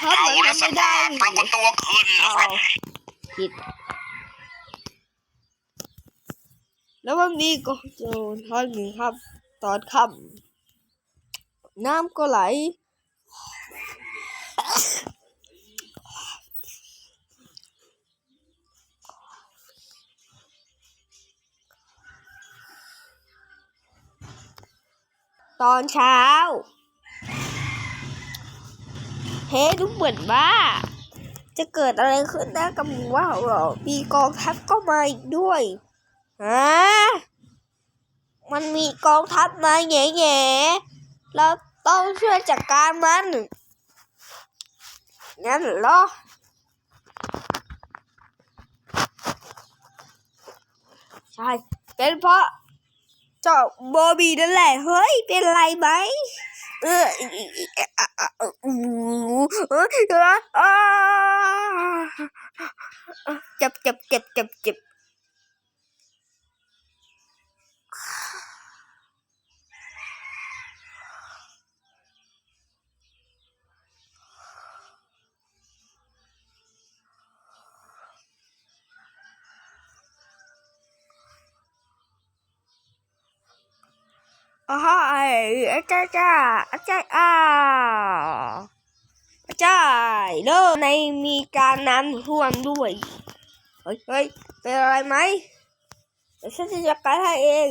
ครับเอามันละสทำไม่ได้ภาพปรากฏตัวขึ้นเอานะครับผิด แล้ววันนี้ก็เจอท่อนหนึ่งครับ ตอนค่ำน้ำก็ไหล ตอนเช้า เฮ้ดูเหมือนว่า จะเกิดอะไรขึ้นนะกับหมู่ว่านของเรามีกองทัพก็มาอีกด้วยฮะมันมีกองทัพมาแง่แง่ๆเราต้องช่วยจัดการมันงั้นเหรอใช่เป็นเพราะเจ้าโบบีนั่นแหละ เฮ้ย เป็นไรไหม 呃，啊啊啊！呜，啊啊啊！接接接接。 อ่าไอ้อาจารย์จ้าอาจารย์อ้าอาจารย์เริ่มในมีการน้ำท่วมด้วย เฮ้ยเฮ้ยเป็นอะไรไหมเดี๋ยวฉันจะจัดการให้เอง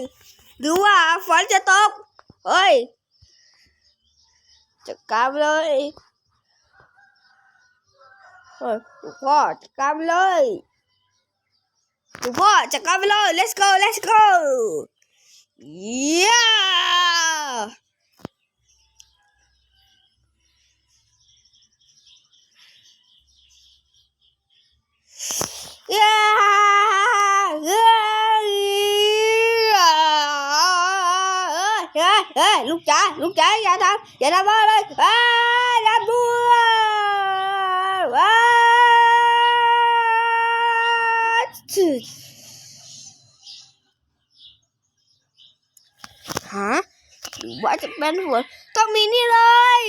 หรือว่าฝนจะตก เฮ้ยจัดการเลยเฮ้ยลูกพ่อจัดการเลยพ่อจัดการไปเลย let's go let's go Yeah! Yeah! Yeah! Yeah! Yeah! Yeah! Yeah! Lúc chạy, lúc chạy, dạ thằng, dạ thằng ơi, à, làm vua! À! ฮะหรือว่าจะเป็นฝนต้องมีนี่เลย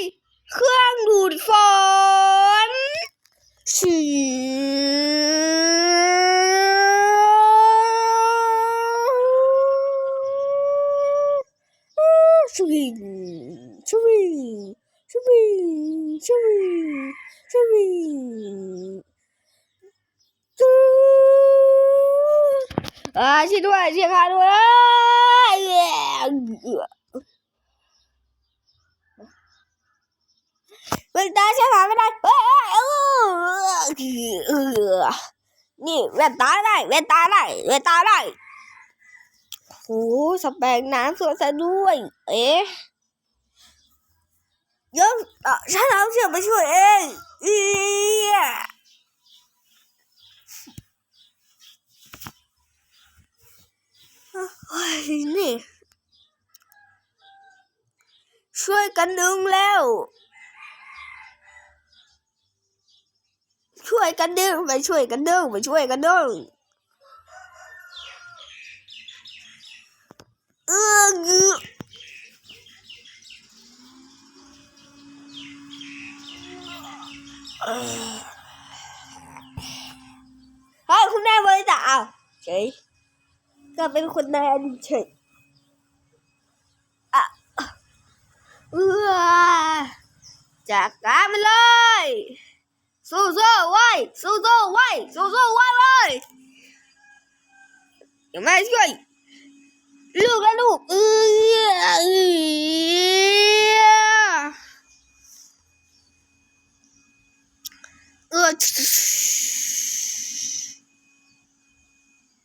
เครื่องดูดฝนชิชวิงชวิงชวิงชวิงชวิงอ่าช่วยด้วยช่วยข้าด้วย มันตาฉันหาไม่ได้เฮ้ยเอ้ยเออนี่แว่นตาได้แว่นตาได้แว่นตาได้โอ้สแปงน้ำสวยซะด้วย เอ๊ะยังอะฉันเอาเชือกไปช่วยเองอียเฮ้ยนี่ ช่วยกันดึงแล้ว ช่วยกันดึงไปช่วยกันดึงไปช่วยกันดึงเออเงือเฮ้ยคุณแม่บริจาคเฉยก็เป็นคนแทนเฉย Chà cá mình ơi Su su ơi Su su ơi Su su ơi ơi Cảm ơn rồi Lục là lục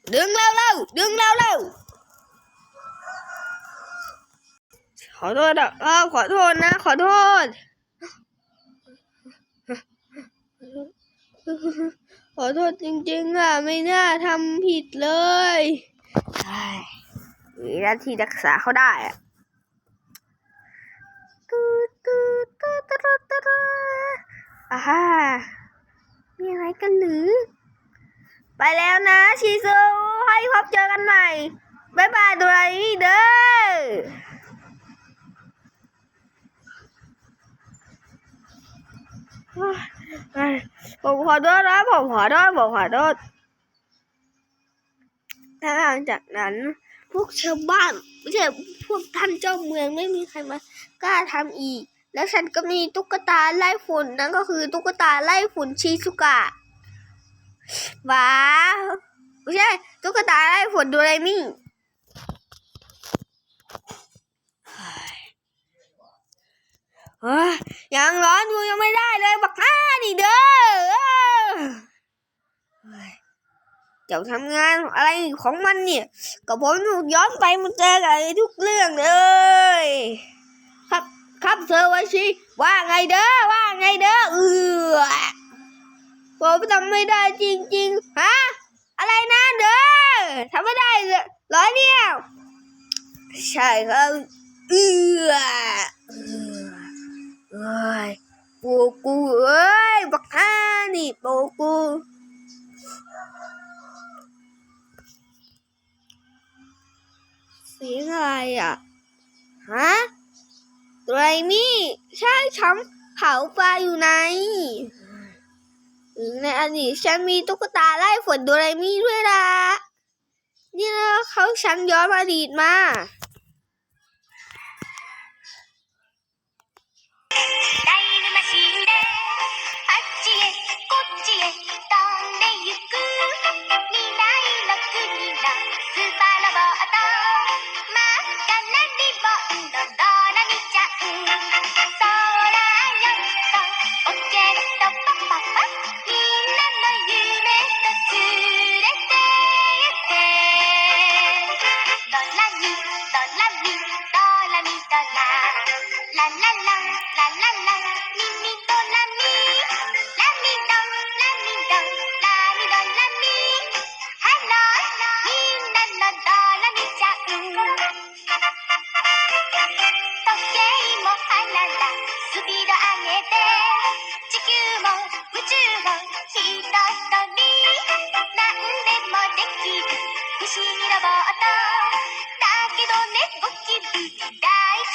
Đừng lao lâu Đừng lâu lâu. Khỏi thôi đó à, Khỏi thôi nè Khỏi thôi ขอโทษอะอ้าวขอโทษนะขอโทษขอโทษจริงๆอะ ไม่น่าทำผิดเลยใช่มีหน้าที่รักษาเขาได้อะตูดตูดตูดตูดตูดตูดอ่าฮ่ามีอะไรกันหรือ ไปแล้วนะชีซู ให้พบเจอกันใหม่ บ๊ายบายตัวไรนี่เด้อ เฮ้ย ผมขอโทษนะผมขอโทษผมขอโทษแล้วหลังจากนั้น พวกชาวบ้านไม่ใช่พวกท่านเจ้าเมืองไม่มีใครมากล้าทำอีก แล้วฉันก็มีตุ๊กตาไล่ฝุ่นนั่นก็คือตุ๊กตาไล่ฝุ่นชิซุกะว้าไม่ใช่ตุ๊กตาไล่ฝุ่นโดูไรมี่เฮ้ย ยังร้อนอยู่ยังไม่ได้เลยบักอ้านี่เด้อเออเฮ้ยเจ้าทำงานอะไรของมันเนี่ยก็ผมย้อนไปมันเจอกับไอ้ทุกเรื่องเลย ครับครับเซอร์วาชิว่าไงเด้อว่าไงเด้อเออผมทำไม่ได้จริงๆฮะอะไรนะเด้อทำไม่ได้ร้อยเดียวใช่ครับเออ เอ้ยปูกูเอ้ยบักอ้านี่ปูกูเสียงอะไรอะฮะไรมี่ใช่ฉันเผาปลาอยู่ไหนในอดีตฉันมีตุ๊กตาไล่ฝนโดเรมี่ด้วยล่ะ นี่นะเขาฉันย้อนอดีตมา スピード上げて 大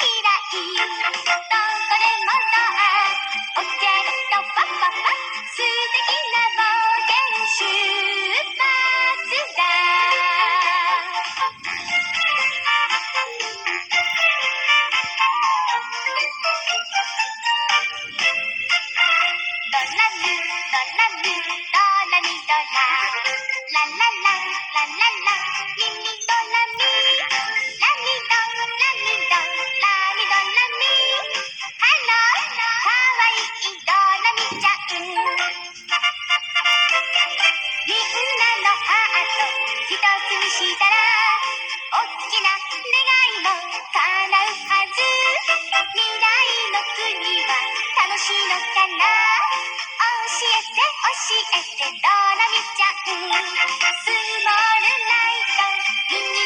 嫌いどこ 楽しいのかな？教えて教えてドラミちゃんスモールライト